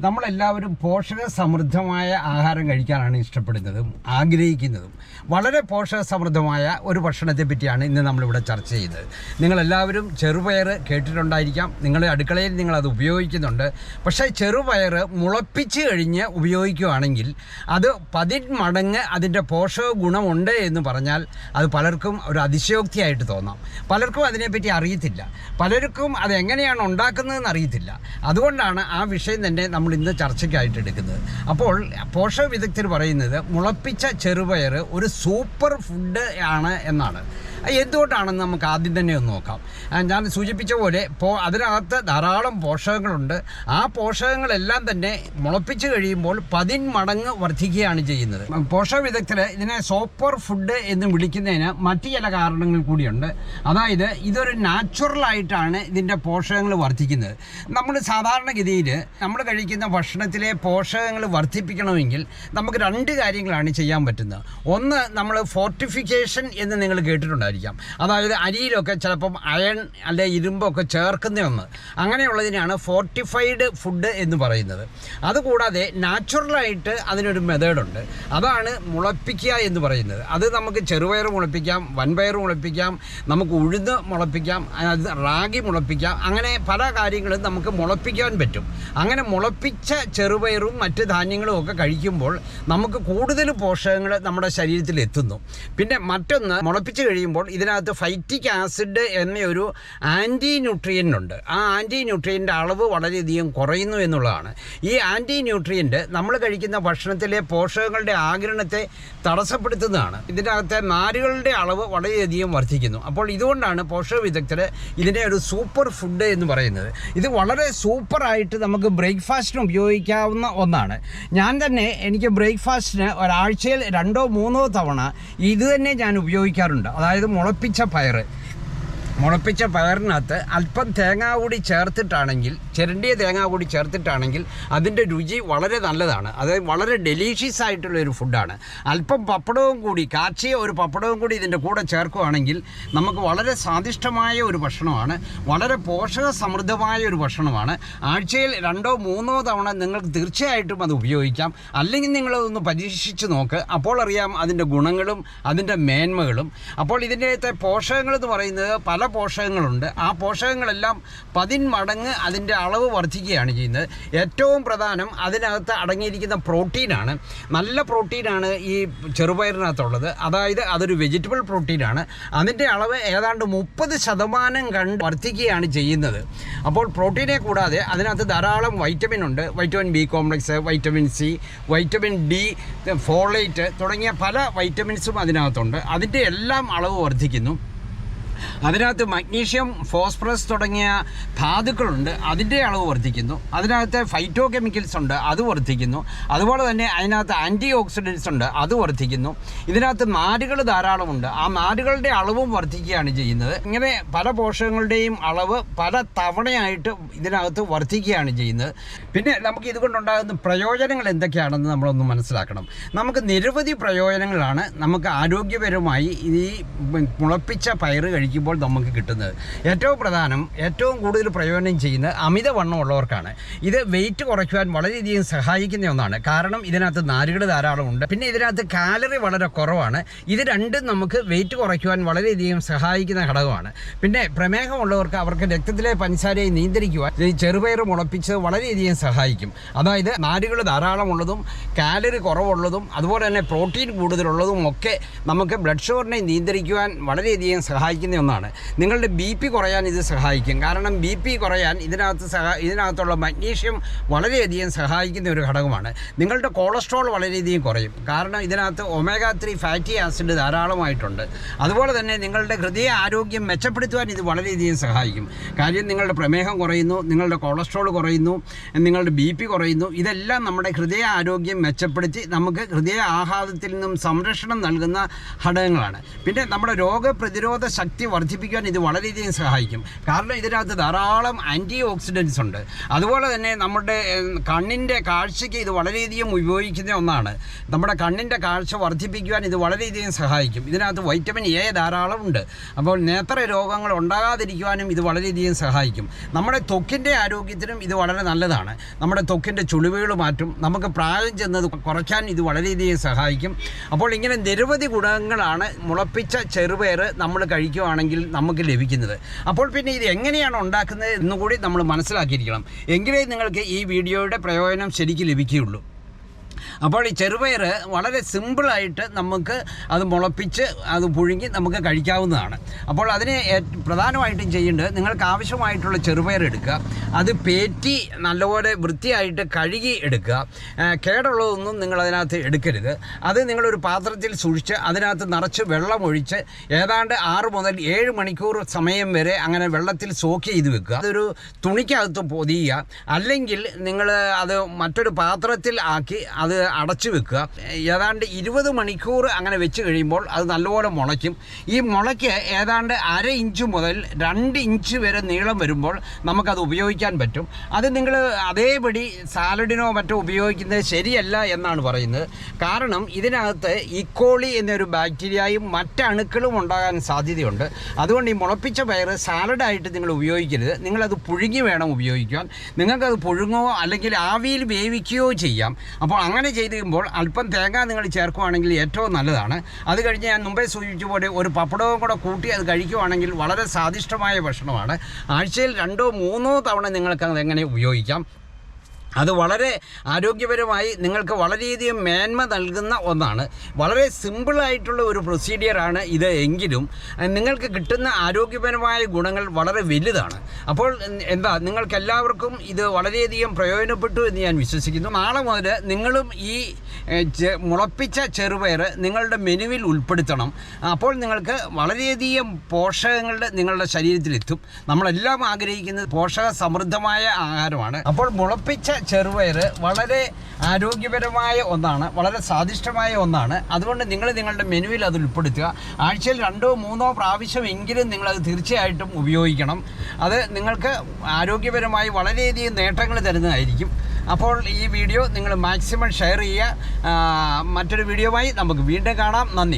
നമ്മളെല്ലാവരും പോഷക സമൃദ്ധമായ ആഹാരം കഴിക്കാനാണ് ഇഷ്ടപ്പെടുന്നതും ആഗ്രഹിക്കുന്നതും. വളരെ പോഷക സമൃദ്ധമായ ഒരു ഭക്ഷണത്തെ പറ്റിയാണ് ഇന്ന് നമ്മളിവിടെ ചർച്ച ചെയ്തത് നിങ്ങളെല്ലാവരും ചെറുപയർ കേട്ടിട്ടുണ്ടായിരിക്കാം. നിങ്ങൾ അടുക്കളയിൽ നിങ്ങളത് ഉപയോഗിക്കുന്നുണ്ട്. പക്ഷേ ചെറുപയർ മുളപ്പിച്ച് കഴിഞ്ഞ് ഉപയോഗിക്കുകയാണെങ്കിൽ അത് പതി മടങ്ങ് അതിന്റെ പോഷക ഗുണമുണ്ട് എന്ന് പറഞ്ഞാൽ അത് പലർക്കും ഒരു അതിശയോക്തിയായിട്ട് തോന്നാം. പലർക്കും അതിനെപ്പറ്റി അറിയത്തില്ല. പലർക്കും അത് എങ്ങനെയാണ് ഉണ്ടാക്കുന്നതെന്ന് അറിയത്തില്ല. അതുകൊണ്ടാണ് ആ വിഷയം തന്നെ നമ്മൾ ഇന്ന് ചർച്ചയ്ക്കായിട്ട് എടുക്കുന്നത്. അപ്പോൾ പോഷക വിദഗ്ധർ പറയുന്നത് മുളപ്പിച്ച ചെറുപയർ ഒരു സൂപ്പർ ഫുഡ് ആണ് എന്നാണ്. എന്തുകൊണ്ടാണെന്ന് നമുക്ക് ആദ്യം തന്നെ ഒന്ന് നോക്കാം. ഞാൻ സൂചിപ്പിച്ച പോലെ പോ അതിനകത്ത് ധാരാളം പോഷകങ്ങളുണ്ട്. ആ പോഷകങ്ങളെല്ലാം തന്നെ മുളപ്പിച്ച് കഴിയുമ്പോൾ പതിന്മടങ്ങ് വർദ്ധിക്കുകയാണ് ചെയ്യുന്നത്. പോഷക വിദഗ്ധർ ഇതിനെ സൂപ്പർ ഫുഡ് എന്ന് വിളിക്കുന്നതിന് മറ്റു ചില കാരണങ്ങൾ കൂടിയുണ്ട്. അതായത് ഇതൊരു നാച്ചുറലായിട്ടാണ് ഇതിന്റെ പോഷകങ്ങൾ വർദ്ധിക്കുന്നത്. നമ്മൾ സാധാരണഗതിയിൽ നമ്മൾ കഴിക്കുന്ന ഭക്ഷണത്തിലെ പോഷകങ്ങൾ വർദ്ധിപ്പിക്കണമെങ്കിൽ നമുക്ക് രണ്ട് കാര്യങ്ങളാണ് ചെയ്യാൻ പറ്റുന്നത്. ഒന്ന് നമ്മൾ ഫോർട്ടിഫിക്കേഷൻ എന്ന് നിങ്ങൾ കേട്ടിട്ടുണ്ടായിരിക്കാം. അതായത് അരിയിലൊക്കെ ചിലപ്പം അയൺ അല്ലെ ഇരുമ്പൊക്കെ ചേർക്കുന്ന ഒന്ന് അങ്ങനെയുള്ളതിനാണ് ഫോർട്ടിഫൈഡ് ഫുഡ് എന്ന് പറയുന്നത്. അതുകൂടാതെ നാച്ചുറലായിട്ട് അതിനൊരു മെത്തേഡുണ്ട് അതാണ് മുളപ്പിക്കുക എന്ന് പറയുന്നത്. അത് നമുക്ക് ചെറുപയർ മുളപ്പിക്കാം വൻപയർ മുളപ്പിക്കാം നമുക്ക് ഉഴുന്ന് മുളപ്പിക്കാം അത് റാഗി മുളപ്പിക്കാം അങ്ങനെ പല കാര്യങ്ങളും നമുക്ക് മുളപ്പിക്കാൻ പറ്റും. അങ്ങനെ മുളപ്പിച്ച ചെറുപയറും മറ്റ് ധാന്യങ്ങളും ഒക്കെ കഴിക്കുമ്പോൾ നമുക്ക് കൂടുതൽ പോഷകങ്ങൾ നമ്മുടെ ശരീരത്തിൽ എത്തുന്നു. പിന്നെ മറ്റൊന്ന് മുളപ്പിച്ച് കഴിയുമ്പോൾ ഇതിനകത്ത് ഫൈറ്റിക് ആസിഡ് എന്നൊരു ആന്റി ന്യൂട്രിയന്റ് ഉണ്ട്. ആ ആന്റി ന്യൂട്രിയന്റെ അളവ് വളരെയധികം കുറയുന്നു എന്നുള്ളതാണ്. ഈ ആന്റി ന്യൂട്രിയന്റ് നമ്മൾ കഴിക്കുന്ന ഭക്ഷണത്തിലെ പോഷകങ്ങളുടെ ആഗിരണത്തെ തടസ്സപ്പെടുത്തുന്നതാണ്. ഇതിനകത്തെ നാരുകളുടെ അളവ് വളരെയധികം വർദ്ധിക്കുന്നു. അപ്പോൾ ഇതുകൊണ്ടാണ് പോഷക വിദഗ്ധർ ഇതിനെ ഒരു സൂപ്പർ ഫുഡ് എന്ന് പറയുന്നത്. ഇത് വളരെ സൂപ്പറായിട്ട് നമുക്ക് ബ്രേക്ക്ഫാസ്റ്റിന് ഉപയോഗിക്കാവുന്ന ഒന്നാണ്. ഞാൻ തന്നെ എനിക്ക് ബ്രേക്ക്ഫാസ്റ്റിന് ഒരാഴ്ചയിൽ രണ്ടോ മൂന്നോ തവണ ഇത് തന്നെ ഞാൻ ഉപയോഗിക്കാറുണ്ട്. അതായത് മുളപ്പിച്ച പയർ മുളപ്പിച്ച പയറിനകത്ത് അല്പം തേങ്ങാ കൂടി ചേർത്തിട്ടാണെങ്കിൽ ചിരണ്ടിയ തേങ്ങാ കൂടി ചേർത്തിട്ടാണെങ്കിൽ അതിന്റെ രുചി വളരെ നല്ലതാണ്. അത് വളരെ ഡെലീഷ്യസ് ആയിട്ടുള്ള ഒരു ഫുഡാണ് അല്പം പപ്പടവും കൂടി കാച്ചിയ ഒരു പപ്പടവും കൂടി ഇതിന്റെ കൂടെ ചേർക്കുകയാണെങ്കിൽ നമുക്ക് വളരെ സ്വാദിഷ്ടമായ ഒരു ഭക്ഷണമാണ്. വളരെ പോഷക സമൃദ്ധമായ ഒരു ഭക്ഷണമാണ്. ആഴ്ചയിൽ രണ്ടോ മൂന്നോ തവണ നിങ്ങൾക്ക് തീർച്ചയായിട്ടും അത് ഉപയോഗിക്കാം. അല്ലെങ്കിൽ നിങ്ങളതൊന്ന് പരീക്ഷിച്ച് നോക്ക്. അപ്പോൾ അറിയാം അതിന്റെ ഗുണങ്ങളും അതിന്റെ മേന്മകളും. അപ്പോൾ ഇതിന്റെ പോഷകങ്ങൾ എന്ന് പറയുന്നത് പല പോഷകങ്ങളുണ്ട്. ആ പോഷകങ്ങളെല്ലാം പതിന്മടങ്ങ് അതിന്റെ അളവ് വർദ്ധിക്കുകയാണ് ചെയ്യുന്നത്. ഏറ്റവും പ്രധാനം അതിനകത്ത് അടങ്ങിയിരിക്കുന്ന പ്രോട്ടീനാണ്. നല്ല പ്രോട്ടീനാണ് ഈ ചെറുപയറിനകത്തുള്ളത്. അതായത് അതൊരു വെജിറ്റബിൾ പ്രോട്ടീനാണ്. അതിന്റെ അളവ് ഏതാണ്ട് മുപ്പത് ശതമാനം കണ്ട് വർദ്ധിക്കുകയാണ് ചെയ്യുന്നത്. അപ്പോൾ പ്രോട്ടീനെ കൂടാതെ അതിനകത്ത് ധാരാളം വൈറ്റമിൻ ഉണ്ട്. Vitamin B complex vitamin C vitamin D folate തുടങ്ങിയ പല വൈറ്റമിൻസും അതിനകത്തുണ്ട്. അതിന്റെ എല്ലാം അളവ് വർദ്ധിക്കുന്നു. അതിനകത്ത് മഗ്നീഷ്യം ഫോസ്ഫറസ് തുടങ്ങിയ ധാതുക്കളുണ്ട്. അതിന്റെ അളവ് വർദ്ധിക്കുന്നു. അതിനകത്ത് ഫൈറ്റോ കെമിക്കൽസ് ഉണ്ട്. അത് വർദ്ധിക്കുന്നു. അതുപോലെ തന്നെ അതിനകത്ത് ആന്റി ഓക്സിഡൻസ് ഉണ്ട്. അത് വർദ്ധിക്കുന്നു. ഇതിനകത്ത് നാരുകൾ ധാരാളമുണ്ട് ആ നാരുകളുടെ അളവും വർദ്ധിക്കുകയാണ് ചെയ്യുന്നത്. ഇങ്ങനെ പല പോഷകങ്ങളുടെയും അളവ് പല തവണയായിട്ട് ഇതിനകത്ത് വർദ്ധിക്കുകയാണ് ചെയ്യുന്നത്. പിന്നെ നമുക്ക് ഇതുകൊണ്ടുണ്ടാകുന്ന പ്രയോജനങ്ങൾ എന്തൊക്കെയാണെന്ന് നമ്മളൊന്ന് മനസ്സിലാക്കണം. നമുക്ക് നിരവധി പ്രയോജനങ്ങളാണ്. നമുക്ക് ആരോഗ്യപരമായി ഈ മുളപ്പിച്ച പയറ് കഴിക്കുമ്പോൾ നമുക്ക് കിട്ടുന്നത്. ഏറ്റവും പ്രധാനം ഏറ്റവും കൂടുതൽ പ്രയോജനം ചെയ്യുന്നത് അമിതവണ്ണം ഉള്ളവർക്കാണ്. ഇത് വെയിറ്റ് കുറയ്ക്കുവാൻ വളരെയധികം സഹായിക്കുന്ന ഒന്നാണ്. കാരണം ഇതിനകത്ത് നാരുകൾ ധാരാളമുണ്ട് പിന്നെ ഇതിനകത്ത് കാലറി വളരെ കുറവാണ്. ഇത് രണ്ടും നമുക്ക് വെയിറ്റ് കുറയ്ക്കുവാൻ വളരെയധികം സഹായിക്കുന്ന ഘടകമാണ്. പിന്നെ പ്രമേഹമുള്ളവർക്ക് അവർക്ക് രക്തത്തിലെ പഞ്ചസാരയെ നിയന്ത്രിക്കുവാൻ ചെറുപയർ മുളപ്പിച്ച് വളരെയധികം സഹായിക്കും. അതായത് നാരുകൾ ധാരാളമുള്ളതും കാലറി കുറവുള്ളതും അതുപോലെ തന്നെ പ്രോട്ടീൻ കൂടുതലുള്ളതും ഒക്കെ നമുക്ക് ബ്ലഡ് ഷുഗറിനെ നിയന്ത്രിക്കുവാൻ വളരെയധികം സഹായിക്കുന്ന ഒന്നാണ്. നിങ്ങളുടെ ബി പി കുറയാൻ ഇത് സഹായിക്കും. കാരണം ബി പി കുറയാൻ ഇതിനകത്ത് സഹാ ഇതിനകത്തുള്ള മഗ്നീഷ്യം വളരെയധികം സഹായിക്കുന്ന ഒരു ഘടകമാണ്. നിങ്ങളുടെ കൊളസ്ട്രോൾ വളരെയധികം കുറയും. കാരണം ഇതിനകത്ത് ഒമേഗ ത്രീ ഫാറ്റി ആസിഡ് ധാരാളമായിട്ടുണ്ട്. അതുപോലെ തന്നെ നിങ്ങളുടെ ഹൃദയ ആരോഗ്യം മെച്ചപ്പെടുത്തുവാൻ ഇത് വളരെയധികം സഹായിക്കും. കാര്യം നിങ്ങളുടെ പ്രമേഹം കുറയുന്നു നിങ്ങളുടെ കൊളസ്ട്രോൾ കുറയുന്നു നിങ്ങളുടെ ബി പി കുറയുന്നു. ഇതെല്ലാം നമ്മുടെ ഹൃദയ ആരോഗ്യം മെച്ചപ്പെടുത്തി നമുക്ക് ഹൃദയ ആഘാതത്തിൽ നിന്നും സംരക്ഷണം നൽകുന്ന ഘടകങ്ങളാണ്. പിന്നെ നമ്മുടെ രോഗപ്രതിരോധ ശക്തി ശക്തി വർദ്ധിപ്പിക്കാൻ ഇത് വളരെയധികം സഹായിക്കും. കാരണം ഇതിനകത്ത് ധാരാളം ആന്റി ഓക്സിഡൻസ് ഉണ്ട്. അതുപോലെ തന്നെ നമ്മുടെ കണ്ണിന്റെ കാഴ്ചയ്ക്ക് ഇത് വളരെയധികം ഉപയോഗിക്കുന്ന ഒന്നാണ്. നമ്മുടെ കണ്ണിന്റെ കാഴ്ച വർദ്ധിപ്പിക്കുവാൻ ഇത് വളരെയധികം സഹായിക്കും. ഇതിനകത്ത് വൈറ്റമിൻ എ ധാരാളം ഉണ്ട്. അപ്പോൾ നേത്ര രോഗങ്ങൾ ഉണ്ടാകാതിരിക്കുവാനും ഇത് വളരെയധികം സഹായിക്കും. നമ്മുടെ ത്വക്കിന്റെ ആരോഗ്യത്തിനും ഇത് വളരെ നല്ലതാണ്. നമ്മുടെ ത്വക്കിന്റെ ചുളിവുകൾ മാറ്റും. നമുക്ക് പ്രായം ചെന്നത് കുറയ്ക്കാൻ ഇത് വളരെയധികം സഹായിക്കും. അപ്പോൾ ഇങ്ങനെ നിരവധി ഗുണങ്ങളാണ് മുളപ്പിച്ച ചെറുപയർ നമ്മൾ കഴിക്കുകയാണെങ്കിൽ നമുക്ക് ലഭിക്കുന്നത്. അപ്പോൾ പിന്നെ ഇത് എങ്ങനെയാണ് ഉണ്ടാക്കുന്നത് എന്നുകൂടി നമ്മൾ മനസ്സിലാക്കിയിരിക്കണം. എങ്കിലേ നിങ്ങൾക്ക് ഈ വീഡിയോയുടെ പ്രയോജനം ശരിക്കും ലഭിക്കുകയുള്ളൂ. അപ്പോൾ ഈ ചെറുപയർ വളരെ സിമ്പിളായിട്ട് നമുക്ക് അത് മുളപ്പിച്ച് അത് പുഴുങ്ങി നമുക്ക് കഴിക്കാവുന്നതാണ്. അപ്പോൾ അതിന് പ്രധാനമായിട്ടും ചെയ്യേണ്ടത് നിങ്ങൾക്ക് ആവശ്യമായിട്ടുള്ള ചെറുപയർ എടുക്കുക. അത് പേറ്റി നല്ലപോലെ വൃത്തിയായിട്ട് കഴുകി എടുക്കുക. കേടുള്ളതൊന്നും നിങ്ങൾ അതിനകത്ത് എടുക്കരുത്. അത് നിങ്ങളൊരു പാത്രത്തിൽ സൂക്ഷിച്ച് അതിനകത്ത് നിറച്ച് വെള്ളം ഒഴിച്ച് ഏതാണ്ട് ആറ് മുതൽ ഏഴ് മണിക്കൂർ സമയം വരെ അങ്ങനെ വെള്ളത്തിൽ സോക്ക് ചെയ്ത് വെക്കുക. അതൊരു തുണിക്കകത്ത് പൊതിയുക. അല്ലെങ്കിൽ നിങ്ങൾ അത് മറ്റൊരു പാത്രത്തിൽ ആക്കി അത് അടച്ചു വെക്കുക. ഏതാണ്ട് ഇരുപത് മണിക്കൂർ അങ്ങനെ വെച്ച് കഴിയുമ്പോൾ അത് നല്ലപോലെ മുളയ്ക്കും. ഈ മുളയ്ക്ക് ഏതാണ്ട് അര ഇഞ്ച് മുതൽ രണ്ട് ഇഞ്ച് വരെ നീളം വരുമ്പോൾ നമുക്കത് ഉപയോഗിക്കാൻ പറ്റും. അത് നിങ്ങൾ അതേപടി സാലഡിനോ മറ്റോ ഉപയോഗിക്കുന്നത് ശരിയല്ല എന്നാണ് പറയുന്നത്. കാരണം ഇതിനകത്ത് ഇക്കോളി എന്നൊരു ബാക്ടീരിയയും മറ്റണുക്കളും ഉണ്ടാകാൻ സാധ്യതയുണ്ട്. അതുകൊണ്ട് ഈ മുളപ്പിച്ച പയർ സാലഡായിട്ട് നിങ്ങൾ ഉപയോഗിക്കരുത്. നിങ്ങളത് പുഴുങ്ങി വേണം ഉപയോഗിക്കാൻ. നിങ്ങൾക്കത് പുഴുങ്ങോ അല്ലെങ്കിൽ ആവിയിൽ വേവിക്കുകയോ ചെയ്യാം. അപ്പോൾ അങ്ങനെ ചെയ്ത് കഴിയുമ്പോൾ അല്പം തേങ്ങ നിങ്ങൾ ചേർക്കുകയാണെങ്കിൽ ഏറ്റവും നല്ലതാണ്. അത് കഴിഞ്ഞ് ഞാൻ മുമ്പേ സൂചിപ്പിച്ച പോലെ ഒരു പപ്പടവും കൂടെ കൂട്ടി അത് കഴിക്കുകയാണെങ്കിൽ വളരെ സ്വാദിഷ്ടമായ ഭക്ഷണമാണ്. ആഴ്ചയിൽ രണ്ടോ മൂന്നോ തവണ നിങ്ങൾക്ക് അത് എങ്ങനെ ഉപയോഗിക്കാം? അത് വളരെ ആരോഗ്യപരമായി നിങ്ങൾക്ക് വളരെയധികം മേന്മ നൽകുന്ന ഒന്നാണ്. വളരെ സിമ്പിളായിട്ടുള്ള ഒരു പ്രൊസീഡിയറാണ് ഇത് എങ്കിലും നിങ്ങൾക്ക് കിട്ടുന്ന ആരോഗ്യപരമായ ഗുണങ്ങൾ വളരെ വലുതാണ്. അപ്പോൾ എന്താ നിങ്ങൾക്കെല്ലാവർക്കും ഇത് വളരെയധികം പ്രയോജനപ്പെട്ടു എന്ന് ഞാൻ വിശ്വസിക്കുന്നു. നാളെ മുതൽ നിങ്ങളും ഈ മുളപ്പിച്ച ചെറുപയർ നിങ്ങളുടെ മെനുവിൽ ഉൾപ്പെടുത്തണം. അപ്പോൾ നിങ്ങൾക്ക് വളരെയധികം പോഷകങ്ങൾ നിങ്ങളുടെ ശരീരത്തിലെത്തും. നമ്മളെല്ലാം ആഗ്രഹിക്കുന്നത് പോഷക സമൃദ്ധമായ ആഹാരമാണ്. അപ്പോൾ മുളപ്പിച്ച ചെറുപയർ വളരെ ആരോഗ്യപരമായ ഒന്നാണ് വളരെ സ്വാദിഷ്ടമായ ഒന്നാണ്. അതുകൊണ്ട് നിങ്ങൾ നിങ്ങളുടെ മെനുവിൽ അത് ഉൾപ്പെടുത്തുക. ആഴ്ചയിൽ രണ്ടോ മൂന്നോ പ്രാവശ്യമെങ്കിലും നിങ്ങളത് തീർച്ചയായിട്ടും ഉപയോഗിക്കണം. അത് നിങ്ങൾക്ക് ആരോഗ്യപരമായി വളരെയധികം നേട്ടങ്ങൾ തരുന്നതായിരിക്കും. അപ്പോൾ ഈ വീഡിയോ നിങ്ങൾ മാക്സിമം ഷെയർ ചെയ്യുക. മറ്റൊരു വീഡിയോയുമായി നമുക്ക് വീണ്ടും കാണാം. നന്ദി.